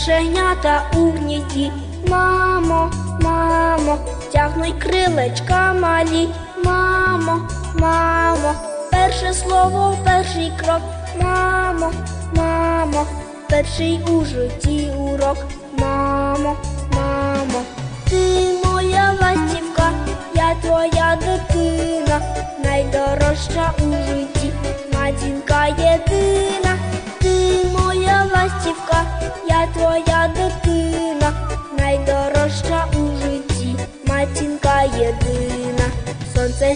Пташенята у гнізді, мамо, мамо, тягнуть крилечка малі, мамо, мамо, перше слово, перший крок, мамо, мамо, перший у житті урок, мамо, мамо, ти моя ластівка, я твоя дитина, найдорожча у житті, матінка єдина,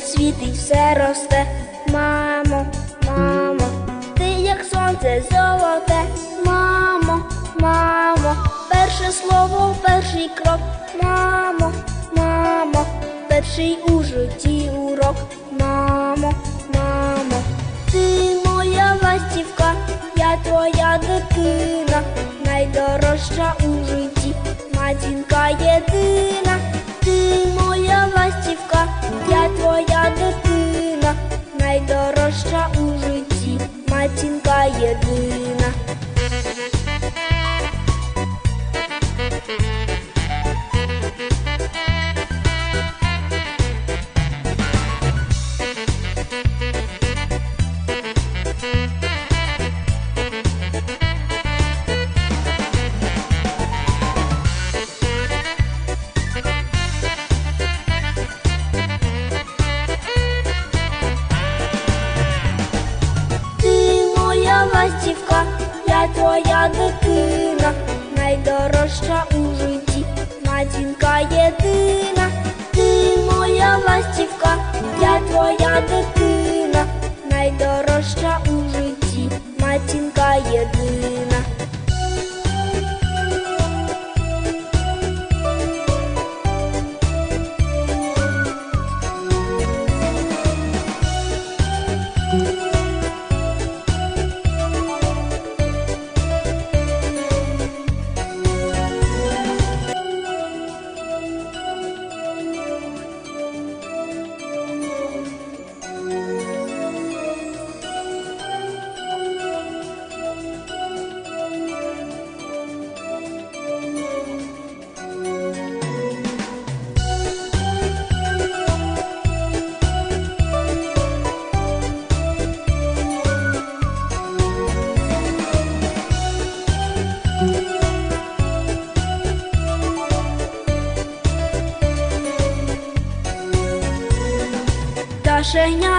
світить, все росте, мамо, мамо, ти як сонце золоте, мамо, мамо, перше слово, перший крок, мамо, мамо, перший у житті урок, мамо, мамо, ти моя ластівка, я твоя дитина, найдорожча у житті, матінка єдина, матінка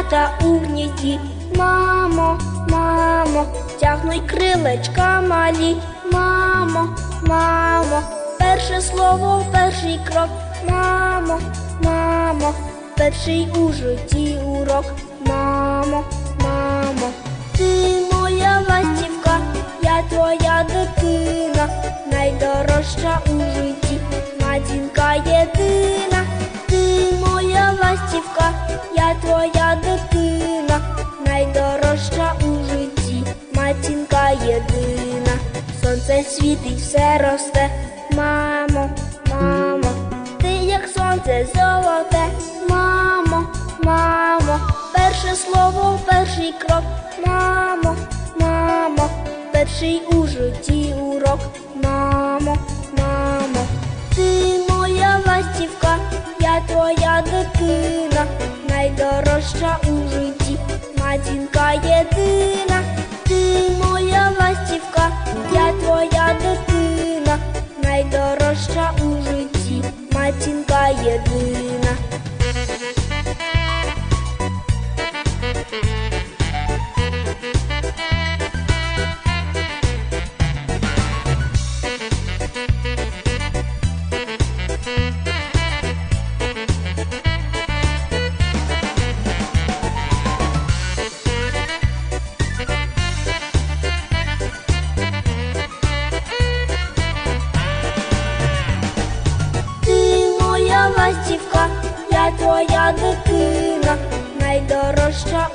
Пташенята у гнізді, мамо, мамо, тягнуть крилечка малі, мамо, мамо, перше слово, перший крок, мамо, мамо, перший у житті урок, мамо, мамо, ти сонце світить, все росте, мамо, мамо, ти як сонце золоте, мамо, мамо, перше слово, перший крок, мамо, мамо, перший у житті урок, матінка найдорожча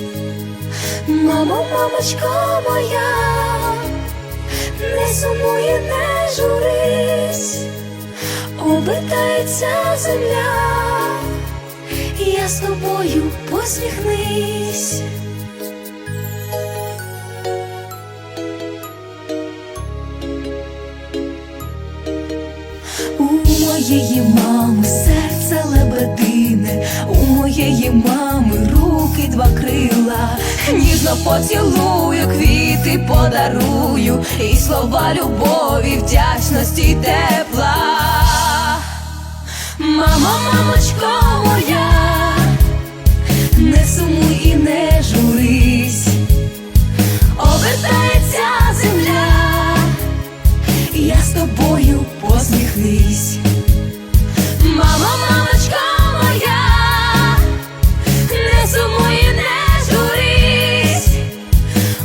Мамо, мамочко моя, не сумуй і не журись, обертається земля, я з тобою посміхнись. У моєї мами серце лебедине, у моєї мами руки два крила, ніжно поцілую, квіти подарую, і слова любові, вдячності тепла. Мамо, мамочко моя, не сумуй і не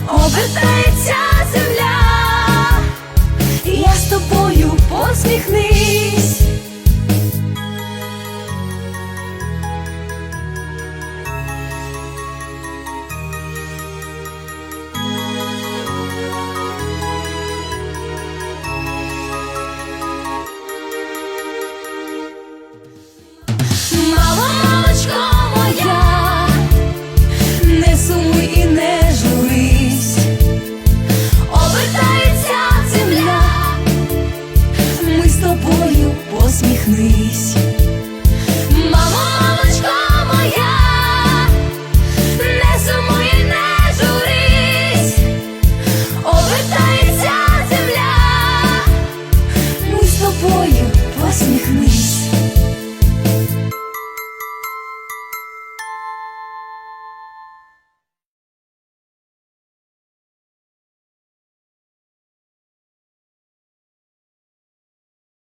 обертається земля, я з тобою посміхнись.